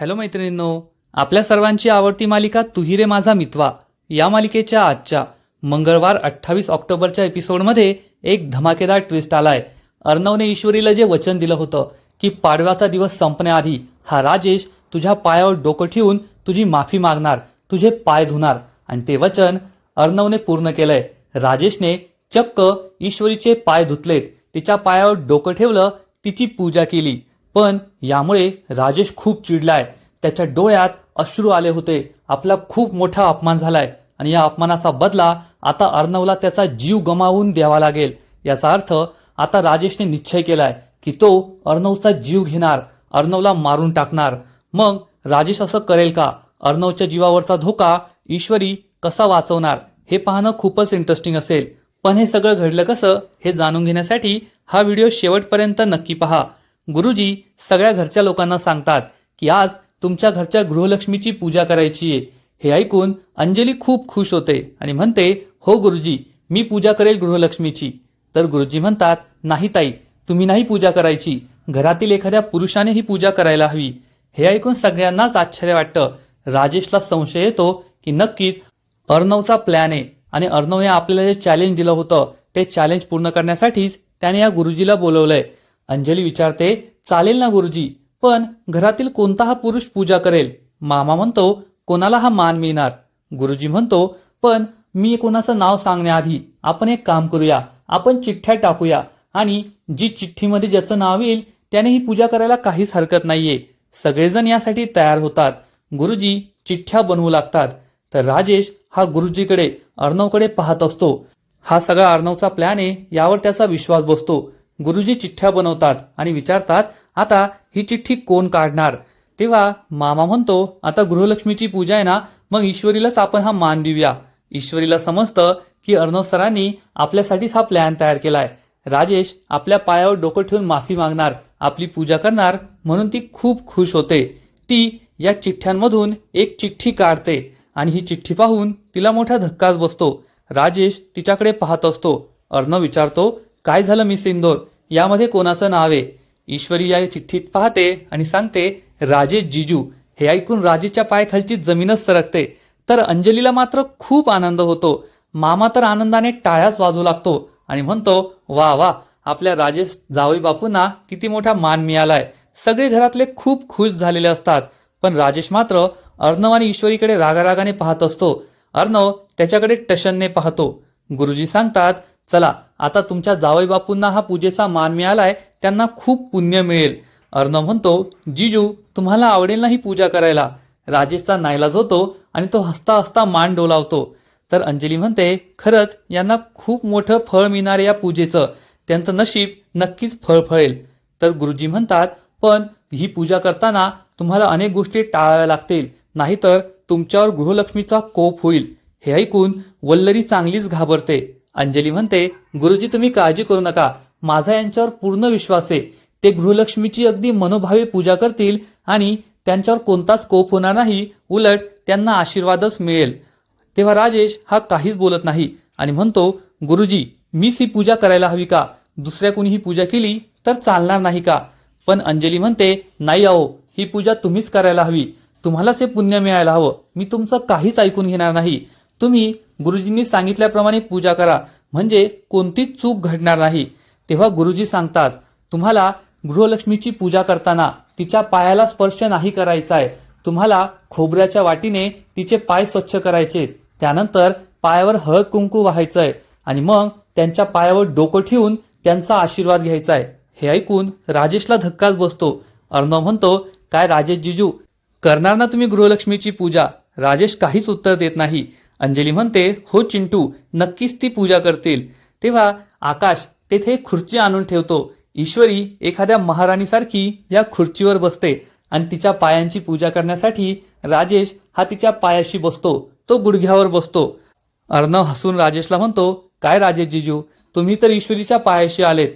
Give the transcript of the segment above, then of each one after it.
Hello मैत्रिणींनो आपल्या सर्वांची आवडती मालिका तुही रे माझा मितवा. या मालिकेच्या आजच्या मंगळवार अठ्ठावीस ऑक्टोबरच्या एपिसोडमध्ये एक धमाकेदार ट्विस्ट आलाय. अर्णवने ईश्वरीला जे वचन दिलं होतं की पाडव्याचा दिवस संपण्याआधी हा राजेश तुझ्या पायावर डोकं ठेवून तुझी माफी मागणार तुझे पाय धुणार. आणि ते वचन अर्णवने पूर्ण केलंय. राजेशने चक्क ईश्वरीचे पाय धुतलेत तिच्या पायावर डोकं ठेवलं तिची पूजा केली. पण यामुळे राजेश खूप चिडलाय. त्याच्या डोळ्यात अश्रू आले होते. आपला खूप मोठा अपमान झालाय. आणि या अपमानाचा बदला आता अर्णवला त्याचा जीव गमावून द्यावा लागेल. याचा अर्थ आता राजेशने निश्चय केलाय की तो अर्णवचा जीव घेणार अर्णवला मारून टाकणार. मग राजेश असं करेल का? अर्णवच्या जीवावरचा धोका ईश्वरी कसा वाचवणार? हे पाहणं खूपच इंटरेस्टिंग असेल. पण हे सगळं घडलं कसं हे जाणून घेण्यासाठी हा व्हिडिओ शेवटपर्यंत नक्की पहा. गुरुजी सगळ्या घरच्या लोकांना सांगतात की आज तुमच्या घरच्या गृहलक्ष्मीची पूजा करायची आहे. हे ऐकून अंजली खूप खुश होते आणि म्हणते हो गुरुजी मी पूजा करेल गृहलक्ष्मीची. तर गुरुजी म्हणतात नाही ताई तुम्ही नाही पूजा करायची. घरातील एखाद्या पुरुषाने ही पूजा करायला हवी. हे ऐकून सगळ्यांनाच आश्चर्य वाटतं. राजेशला संशय येतो की नक्कीच अर्णवचा प्लॅन आहे आणि अर्णवने आपल्याला जे चॅलेंज दिलं होतं ते चॅलेंज पूर्ण करण्यासाठीच त्याने या गुरुजीला बोलवलंय. अंजली विचारते चालेल ना गुरुजी पण घरातील कोणता हा पुरुष पूजा करेल? मामा म्हणतो कोणाला हा मान मिळणार? गुरुजी म्हणतो पण मी कोणाचं नाव सांगण्याआधी आपण एक काम करूया आपण चिठ्ठ्या टाकूया आणि जी चिठ्ठीमध्ये ज्याचं नाव येईल त्याने ही पूजा करायला काहीच हरकत नाहीये. सगळेजण यासाठी तयार होतात. गुरुजी चिठ्ठ्या बनवू लागतात. तर राजेश हा गुरुजीकडे अर्णवकडे पाहत असतो. हा सगळा अर्णवचा प्लॅन आहे यावर त्याचा विश्वास बसतो. गुरुजी चिठ्ठ्या बनवतात आणि विचारतात आता ही चिठ्ठी कोण काढणार? तेव्हा मामा म्हणतो आता गृहलक्ष्मीची पूजा आहे ना मग ईश्वरीलाच आपण हा मान देऊया. ईश्वरीला समजतं की अर्णव सरांनी आपल्यासाठीच हा प्लॅन तयार केलाय. राजेश आपल्या पायावर डोकं ठेवून माफी मागणार आपली पूजा करणार म्हणून ती खूप खुश होते. ती या चिठ्ठ्यांमधून एक चिठ्ठी काढते आणि ही चिठ्ठी पाहून तिला मोठा धक्काच बसतो. राजेश तिच्याकडे पाहत असतो. अर्णव विचारतो काय झालं मिस इंदोर? यामध्ये कोणाचं नाव आहे? ईश्वरी या चिठ्ठीत पाहते आणि सांगते राजेश जिजू हे ऐकून राजेशच्या पायखालची जमीनच सरकते. तर अंजलीला मात्र खूप आनंद होतो. मामा तर आनंदाने टाळ्याच वाजू लागतो आणि म्हणतो वा वा आपल्या राजेश जावई बापूंना किती मोठा मान मिळालाय. सगळे घरातले खूप खुश झालेले असतात. पण राजेश मात्र अर्णव आणि ईश्वरीकडे रागारागाने पाहत असतो. अर्णव त्याच्याकडे टशनने पाहतो. गुरुजी सांगतात चला आता तुमच्या जावई बापूंना हा पूजेचा मान मिळालाय त्यांना खूप पुण्य मिळेल. अर्णव म्हणतो जिजू तुम्हाला आवडेल ना ही पूजा करायला? राजेशचा नाईलाज होतो आणि तो हसता हसता मान डोलावतो. तर अंजली म्हणते खरंच यांना खूप मोठं फळ मिळणार या पूजेचं. त्यांचं नशीब नक्कीच फळ फळेल. तर गुरुजी म्हणतात पण ही पूजा करताना तुम्हाला अनेक गोष्टी टाळाव्या लागतील. नाहीतर तुमच्यावर गृहलक्ष्मीचा कोप होईल. हे ऐकून वल्लरी चांगलीच घाबरते. अंजली म्हणते गुरुजी तुम्ही काळजी करू नका. माझा यांच्यावर पूर्ण विश्वास आहे. ते गृहलक्ष्मीची अगदी मनोभावे पूजा करतील आणि त्यांच्यावर कोणताच कोप होणार नाही. उलट त्यांना आशीर्वादच मिळेल. तेव्हा राजेश हा काहीच बोलत नाही आणि म्हणतो गुरुजी मीच ही पूजा करायला हवी का? दुसऱ्या कोणी ही पूजा केली तर चालणार नाही का? पण अंजली म्हणते नाही अहो ही पूजा तुम्हीच करायला हवी. तुम्हालाच हे पुण्य मिळायला हवं. मी तुमचं काहीच ऐकून घेणार नाही. तुम्ही गुरुजींनी सांगितल्याप्रमाणे पूजा करा. म्हणजे कोणतीच चूक घडणार नाही. तेव्हा गुरुजी सांगतात तुम्हाला गृहलक्ष्मीची पूजा करताना तिच्या पायाला स्पर्श नाही करायचा आहे तुम्हाला खोबऱ्याच्या वाटीने तिचे पाय स्वच्छ करायचे. त्यानंतर पायावर हळद कुंकू व्हायचंय आणि मग त्यांच्या पायावर डोकं ठेवून त्यांचा आशीर्वाद घ्यायचा आहे हे ऐकून राजेशला धक्काच बसतो. अर्णव म्हणतो काय राजेश जिजू करणार ना तुम्ही गृहलक्ष्मीची पूजा? राजेश काहीच उत्तर देत नाही. अंजली म्हणते हो चिंटू नक्कीच ती पूजा करतील. तेव्हा आकाश तेथे खुर्ची आणून ठेवतो. ईश्वरी एखाद्या महाराणीसारखी या खुर्चीवर बसते आणि तिच्या पायांची पूजा करण्यासाठी राजेश हा तिच्या पायाशी बसतो. तो गुडघ्यावर बसतो. अर्णव हसून राजेशला म्हणतो काय राजेश जिजू तुम्ही तर ईश्वरीच्या पायाशी आलेत.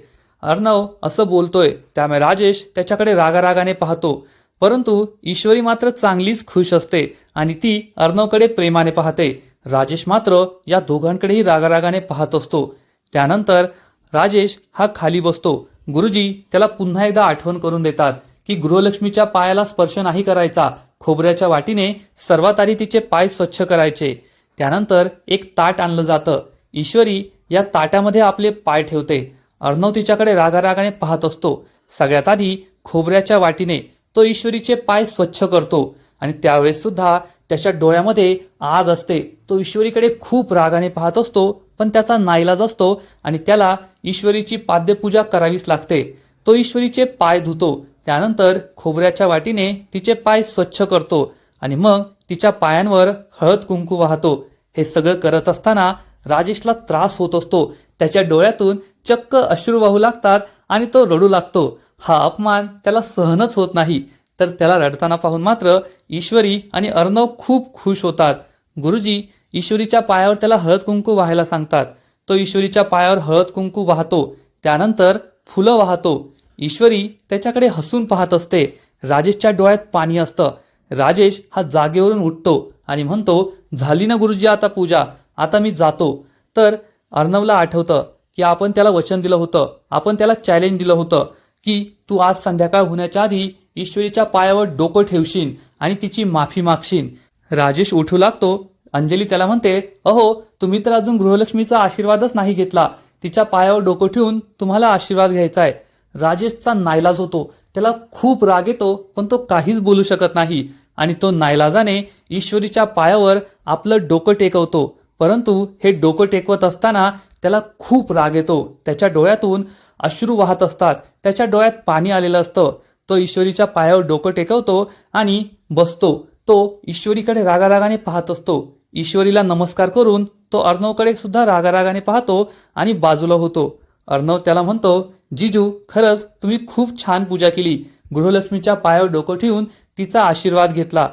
अर्णव असं बोलतोय त्यामुळे राजेश त्याच्याकडे रागारागाने पाहतो. परंतु ईश्वरी मात्र चांगलीच खुश असते आणि ती अर्णवकडे प्रेमाने पाहते. राजेश मात्र या दोघांकडेही रागारागाने पाहत असतो. त्यानंतर राजेश हा खाली बसतो. गुरुजी त्याला पुन्हा एकदा आठवण करून देतात की गृहलक्ष्मीच्या पायाला स्पर्श नाही करायचा. खोबऱ्याच्या वाटीने सर्वात आधी तिचे पाय स्वच्छ करायचे. त्यानंतर एक ताट आणलं जातं. ईश्वरी या ताटामध्ये आपले पाय ठेवते. अर्णव तिच्याकडे रागारागाने पाहत असतो. सगळ्यात आधी खोबऱ्याच्या वाटीने तो ईश्वरीचे पाय स्वच्छ करतो आणि त्यावेळेस सुद्धा त्याच्या डोळ्यामध्ये आग असते. तो ईश्वरीकडे खूप रागाने पाहत असतो पण त्याचा नाईलाज असतो आणि त्याला ईश्वरीची पाद्यपूजा करावीच लागते. तो ईश्वरीचे पाय धुतो. त्यानंतर खोबऱ्याच्या वाटीने तिचे पाय स्वच्छ करतो आणि मग तिच्या पायांवर हळद कुंकू वाहतो. हे सगळं करत असताना राजेशला त्रास होत असतो. त्याच्या डोळ्यातून चक्क अश्रू वाहू लागतात आणि तो रडू लागतो. हा अपमान त्याला सहनच होत नाही. तर त्याला रडताना पाहून मात्र ईश्वरी आणि अर्णव खूप खुश होतात. गुरुजी ईश्वरीच्या पायावर त्याला हळद कुंकू वाहायला सांगतात. तो ईश्वरीच्या पायावर हळद कुंकू वाहतो. त्यानंतर फुलं वाहतो. ईश्वरी त्याच्याकडे हसून पाहत असते. राजेशच्या डोळ्यात पाणी असतं. राजेश हा जागेवरून उठतो आणि म्हणतो झाली ना गुरुजी आता पूजा? आता मी जातो. तर अर्णवला आठवतं की आपण त्याला वचन दिलं होतं. आपण त्याला चॅलेंज दिलं होतं की तू आज संध्याकाळ होण्याच्या आधी ईश्वरीच्या पायावर डोकं ठेवशीन आणि तिची माफी मागशीन. राजेश उठू लागतो. अंजली त्याला म्हणते अहो तुम्ही तर अजून गृहलक्ष्मीचा आशीर्वादच नाही घेतला. तिच्या पायावर डोकं ठेवून तुम्हाला आशीर्वाद घ्यायचा आहे राजेशचा नायलाज होतो. त्याला खूप राग येतो पण तो काहीच बोलू शकत नाही. आणि तो नायलाजाने ईश्वरीच्या पायावर आपलं डोकं टेकवतो. परंतु हे डोकं टेकवत असताना त्याला खूप राग येतो. त्याच्या डोळ्यातून अश्रू वाहत असतात. त्याच्या डोळ्यात पाणी आलेलं असतं. तो ईश्वरीच्या पायावर डोकं टेकवतो आणि बसतो. तो ईश्वरीकडे रागारागाने पाहत असतो. ईश्वरीला नमस्कार करून तो अर्णवकडे सुद्धा रागारागाने पाहतो आणि बाजूला होतो. अर्णव त्याला म्हणतो जिजू खरंच तुम्ही खूप छान पूजा केली. गृहलक्ष्मीच्या पायावर डोकं ठेवून तिचा आशीर्वाद घेतला.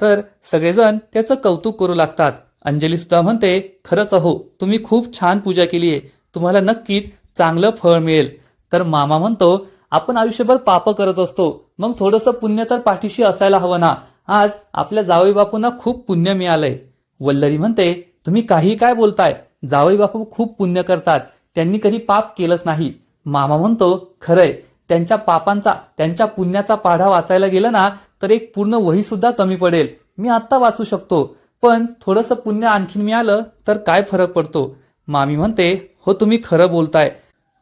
तर सगळेजण त्याचं कौतुक करू लागतात. अंजली सुद्धा म्हणते खरंच अहो तुम्ही खूप छान पूजा केली आहे तुम्हाला नक्कीच चांगलं फळ मिळेल. तर मामा म्हणतो आपण आयुष्यभर पाप करत असतो. मग थोडंसं पुण्य तर पाठीशी असायला हवं ना. आज आपल्या जावई बापूंना खूप पुण्य मिळालंय. वल्लरी म्हणते तुम्ही काही काय बोलताय? जावई बापू खूप पुण्य करतात. त्यांनी कधी पाप केलंच नाही. मामा म्हणतो खरंय. त्यांच्या पापांचा त्यांच्या पुण्याचा पाढा वाचायला गेलं ना तर एक पूर्ण वही सुद्धा कमी पडेल. मी आत्ता वाचू शकतो. पण थोडंसं पुण्य आणखीन मिळालं तर काय फरक पडतो? मामी म्हणते हो तुम्ही खरं बोलताय.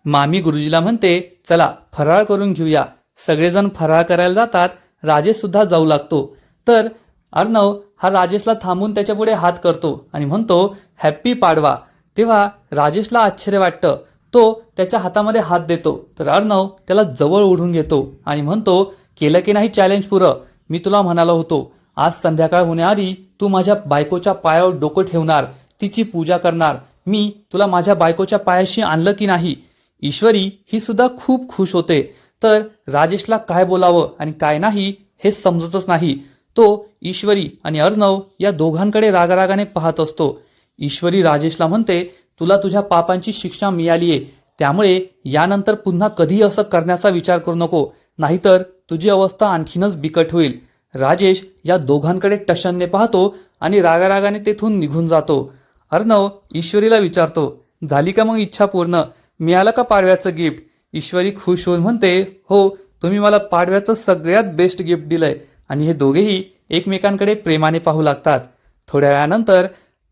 मामी गुरुजीला म्हणते चला फराळ करून घेऊया. सगळेजण फराळ करायला जातात. राजेश सुद्धा जाऊ लागतो. तर अर्णव हा राजेशला थांबून त्याच्यापुढे हात करतो आणि म्हणतो हॅप्पी पाडवा. तेव्हा राजेशला आश्चर्य वाटतं. तो त्याच्या हातामध्ये हात देतो. तर अर्णव त्याला जवळ ओढून घेतो आणि म्हणतो केलं की नाही चॅलेंज पुरं? मी तुला म्हणालो होतो आज संध्याकाळ होण्याआधी तू माझ्या बायकोच्या पायावर डोकं ठेवणार. तिची पूजा करणार. मी तुला माझ्या बायकोच्या पायाशी आणलं की नाही? ईश्वरी ही सुद्धा खूप खुश होते. तर राजेशला काय बोलावं आणि काय नाही हे समजतच नाही. तो ईश्वरी आणि अर्णव या दोघांकडे रागारागाने पाहत असतो. ईश्वरी राजेशला म्हणते तुला तुझ्या पापांची शिक्षा मिळाली आहे त्यामुळे यानंतर पुन्हा कधी असं करण्याचा विचार करू नको. नाहीतर तुझी अवस्था आणखीनच बिकट होईल. राजेश या दोघांकडे टशनने पाहतो आणि रागारागाने तेथून निघून जातो. अर्णव ईश्वरीला विचारतो झाली का मग इच्छा पूर्ण? मिळालं का पाडव्याचं गिफ्ट. ईश्वरी खुश होऊन म्हणते हो तुम्ही मला पाडव्याचं सगळ्यात बेस्ट गिफ्ट दिलंय. आणि हे दोघेही एकमेकांकडे प्रेमाने पाहू लागतात. थोड्या वेळानंतर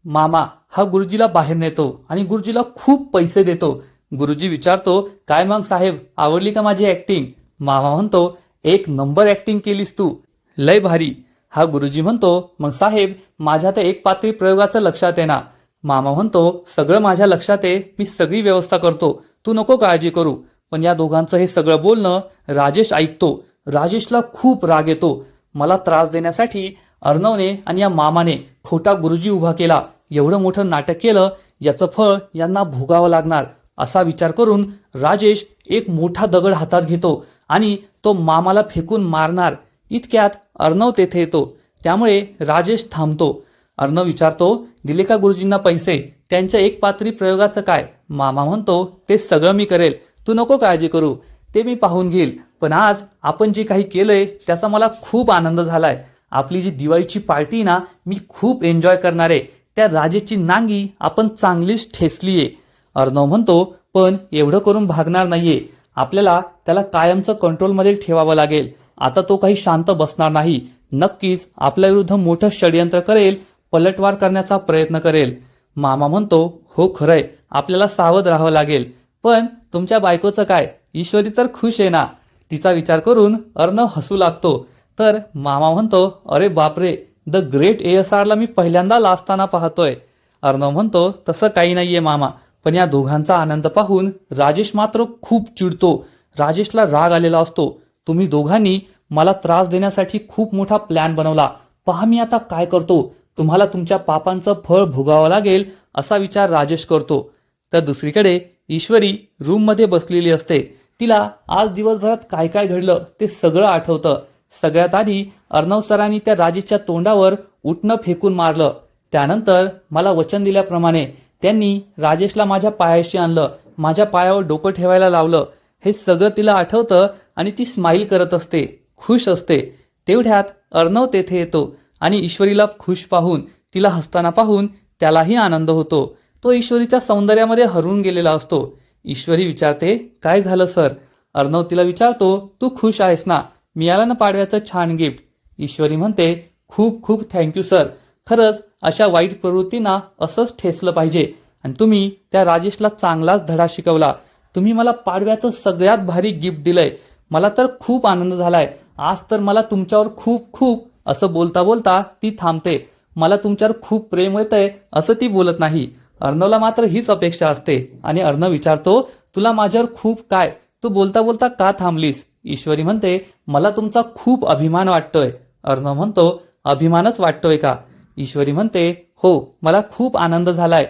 मामा हा गुरुजीला बाहेर नेतो आणि गुरुजीला खूप पैसे देतो. गुरुजी विचारतो काय मग साहेब आवडली का माझी ऍक्टिंग मामा म्हणतो एक नंबर ऍक्टिंग केलीस तू. लय भारी. हा गुरुजी म्हणतो मग साहेब माझ्या त्या एक पात्री प्रयोगाचं लक्षात येणार मामा म्हणतो सगळं माझ्या लक्षात आहे मी सगळी व्यवस्था करतो. तू नको काळजी करू. पण या दोघांचं हे सगळं बोलणं राजेश ऐकतो. राजेशला खूप राग येतो. मला त्रास देण्यासाठी अर्णवने आणि या मामाने खोटा गुरुजी उभा केला. एवढं मोठं नाटक केलं याचं फळ यांना भोगावं लागणार. असा विचार करून राजेश एक मोठा दगड हातात घेतो आणि तो मामाला फेकून मारणार. इतक्यात अर्णव तेथे येतो. त्यामुळे राजेश थांबतो. अर्णव विचारतो दिले का गुरुजींना पैसे त्यांच्या एक पात्री प्रयोगाचं काय? मामा म्हणतो ते सगळं मी करेल. तू नको काळजी करू. ते मी पाहून घेईल. पण आज आपण जे काही केलंय त्याचा मला खूप आनंद झालाय. आपली जी दिवाळीची पार्टी ना मी खूप एन्जॉय करणार आहे. त्या राजेची नांगी आपण चांगलीच ठेसली आहे अर्णव म्हणतो पण एवढं करून भागणार नाहीये. आपल्याला त्याला कायमचं कंट्रोलमध्ये ठेवावं लागेल. आता तो काही शांत बसणार नाही. नक्कीच आपल्या विरुद्ध मोठं षडयंत्र करेल पलटवार करण्याचा प्रयत्न करेल. मामा म्हणतो हो खरंय आपल्याला सावध राहावं लागेल. पण तुमच्या बायकोचं काय? ईश्वरी तर खुश आहे ना? तिचा विचार करून अर्णव हसू लागतो. तर मामा म्हणतो अरे बापरे द ग्रेट ए एस आरला मी पहिल्यांदा लाजताना पाहतोय. अर्णव म्हणतो तसं काही नाहीये मामा पण या दोघांचा आनंद पाहून राजेश मात्र खूप चिडतो. राजेशला राग आलेला असतो. तुम्ही दोघांनी मला त्रास देण्यासाठी खूप मोठा प्लॅन बनवला. पहा मी आता काय करतो. तुम्हाला तुमच्या पापांचं फळ भोगावं लागेल असा विचार राजेश करतो. तर दुसरीकडे ईश्वरी रूममध्ये बसलेली असते. तिला आज दिवसभरात काय काय घडलं ते सगळं आठवतं. सगळ्यात आधी अर्णव सरांनी त्या राजेशच्या तोंडावर उठणं फेकून मारलं. त्यानंतर मला वचन दिल्याप्रमाणे त्यांनी राजेशला माझ्या पायाशी आणलं. माझ्या पायावर डोकं ठेवायला लावलं. हे सगळं तिला आठवतं आणि ती स्माईल करत असते. खुश असते. तेवढ्यात अर्णव तेथे येतो. आणि ईश्वरीला खुश पाहून तिला हसताना पाहून त्यालाही आनंद होतो. तो ईश्वरीच्या सौंदर्यामध्ये हरवून गेलेला असतो. ईश्वरी विचारते काय झालं सर? अर्णव तिला विचारतो तू खुश आहेस ना? मिळालं ना पाडव्याचं छान गिफ्ट. ईश्वरी म्हणते खूप खूप थँक्यू सर. खरंच अशा वाईट प्रवृत्तींना असंच ठेसलं पाहिजे. आणि तुम्ही त्या राजेशला चांगलाच धडा शिकवला. तुम्ही मला पाडव्याचं सगळ्यात भारी गिफ्ट दिलंय. मला तर खूप आनंद झालाय. आज तर मला तुमच्यावर खूप खूप असं बोलता बोलता ती थांबते. मला तुमच्यावर खूप प्रेम येतंय असं ती बोलत नाही. अर्णवला मात्र हीच अपेक्षा असते. आणि अर्णव विचारतो तुला माझ्यावर खूप काय? तू बोलता बोलता का थांबलीस? ईश्वरी म्हणते मला तुमचा खूप अभिमान वाटतोय. अर्णव म्हणतो अभिमानच वाटतोय का? ईश्वरी म्हणते हो मला खूप आनंद झालाय.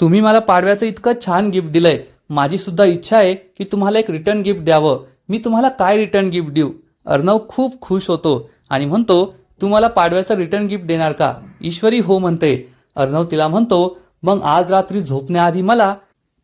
तुम्ही मला पाडव्याचं इतकं छान गिफ्ट दिलंय. माझी सुद्धा इच्छा आहे की तुम्हाला एक रिटर्न गिफ्ट द्यावं. मी तुम्हाला काय रिटर्न गिफ्ट देऊ? अर्णव खूप खुश होतो आणि म्हणतो तू मला पाडव्याचं रिटर्न गिफ्ट देणार का? ईश्वरी हो म्हणते. अर्णव तिला म्हणतो मग आज रात्री झोपण्याआधी मला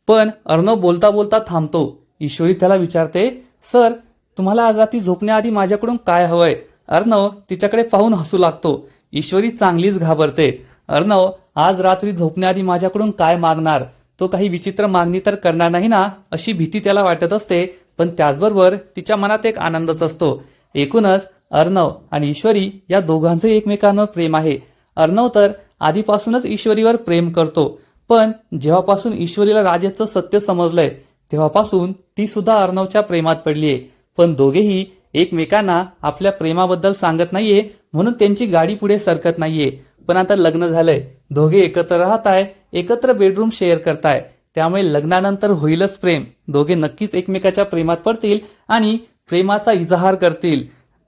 पण अर्णव बोलता बोलता थांबतो. ईश्वरी त्याला विचारते सर तुम्हाला आज रात्री झोपण्याआधी माझ्याकडून काय हवंय अर्णव तिच्याकडे पाहून हसू लागतो. ईश्वरी चांगलीच घाबरते. अर्णव आज रात्री झोपण्याआधी माझ्याकडून काय मागणार? तो काही विचित्र मागणी तर करणार नाही ना? अशी भीती त्याला वाटत असते पण त्याचबरोबर तिच्या मनात एक आनंदच असतो. एकूणच अर्णव आणि ईश्वरी या दोघांचं एकमेकांवर प्रेम आहे. अर्णव तर आधीपासूनच ईश्वरीवर प्रेम करतो पण जेव्हापासून ईश्वरीला राजेचं सत्य समजलंय तेव्हापासून ती सुद्धा अर्णवच्या प्रेमात पडलीये. पण दोघेही एकमेकांना आपल्या प्रेमाबद्दल सांगत नाहीये म्हणून त्यांची गाडी पुढे सरकत नाहीये. पण आता लग्न झालंय. दोघे एकत्र राहत आहे एकत्र बेडरूम शेअर करताय. त्यामुळे लग्नानंतर होईलच प्रेम. दोघे नक्कीच एकमेकाच्या प्रेमात पडतील आणि प्रेमाचा इजहार करतील.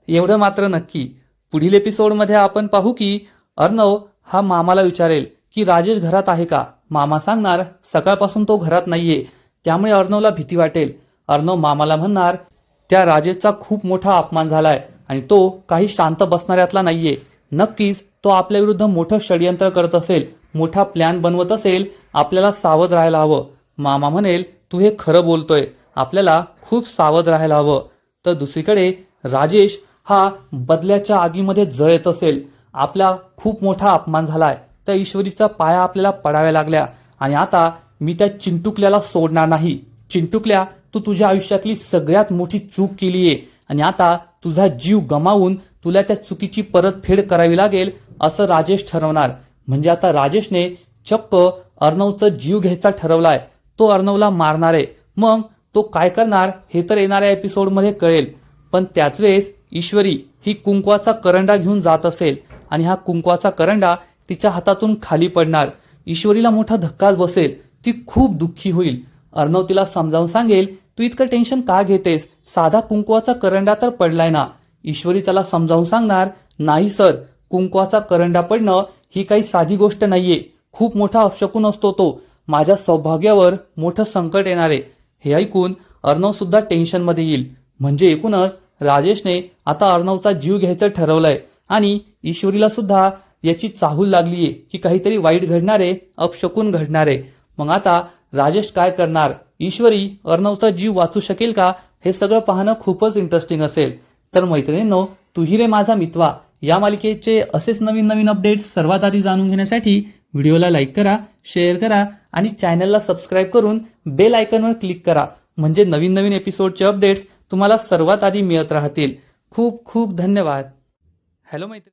एवढं मात्र नक्की. पुढील एपिसोडमध्ये आपण पाहू की अर्णव हा मामाला विचारेल की राजेश घरात आहे का? मामा सांगणार सकाळपासून तो घरात नाहीये. त्यामुळे अर्णवला भीती वाटेल. अर्णव मामाला म्हणणार त्या राजेशचा खूप मोठा अपमान झालाय आणि तो काही शांत बसणाऱ्यातला नाहीये. नक्कीच तो आपल्या विरुद्ध मोठं षडयंत्र करत असेल मोठा प्लॅन बनवत असेल आपल्याला सावध राहायला हवं. मामा म्हणेल तू हे खरं बोलतोय. आपल्याला खूप सावध राहायला हवं. तर दुसरीकडे राजेश हा बदल्याच्या आगीमध्ये जळत असेल. आपला खूप मोठा अपमान झालाय. त्या ईश्वरीचा पाया आपल्याला पडाव्या लागल्या. आणि आता मी त्या चिंटुकल्याला सोडणार नाही. चिंटुकल्या तू तुझ्या आयुष्यातली सगळ्यात मोठी चूक केलीये. आणि आता तुझा जीव गमावून तुला त्या चुकीची परतफेड करावी लागेल असं राजेश ठरवणार. म्हणजे आता राजेशने चक्क अर्णवचा जीव घ्यायचा ठरवलाय. तो अर्णवला मारणार. आहे मग तो काय करणार हे तर येणाऱ्या एपिसोडमध्ये कळेल. पण त्याच वेळेस ईश्वरी ही कुंकवाचा करंडा घेऊन जात असेल आणि हा कुंकवाचा करंडा तिच्या हातातून खाली पडणार. ईश्वरीला मोठा धक्काच बसेल. ती खूप दुःखी होईल. अर्णव तिला समजावून सांगेल तू इतकं टेन्शन का घेतेस? साधा कुंकवाचा करंडा तर पडलाय ना. ईश्वरी त्याला समजावून सांगणार नाही सर कुंकवाचा करंडा पडणं ही काही साधी गोष्ट नाहीये. खूप मोठा अपशकून असतो तो. माझ्या सौभाग्यावर मोठं संकट येणार आहे. हे ऐकून अर्णव सुद्धा टेन्शनमध्ये येईल. म्हणजे एकूणच राजेशने आता अर्णवचा जीव घ्यायचं ठरवलंय आणि ईश्वरीला सुद्धा याची चाहूल लागलीये की काहीतरी वाईट घडणारे अपशकून घडणारे. मग आता राजेश काय करणार? ईश्वरी अर्णवचा जीव वाचू शकेल का? हे सगळं पाहणं खूपच इंटरेस्टिंग असेल. तर मैत्रिणींनो तुही रे माझा मितवा या मालिकेचे असेच नवीन नवीन अपडेट्स सर्वात आधी जाणून घेण्यासाठी व्हिडिओला लाईक करा शेअर करा आणि चॅनलला सबस्क्राईब करून बेल आयकनवर क्लिक करा. म्हणजे नवीन नवीन एपिसोडचे अपडेट्स तुम्हाला सर्वात आधी मिळत राहतील. खूप खूप धन्यवाद. हॅलो मैत्री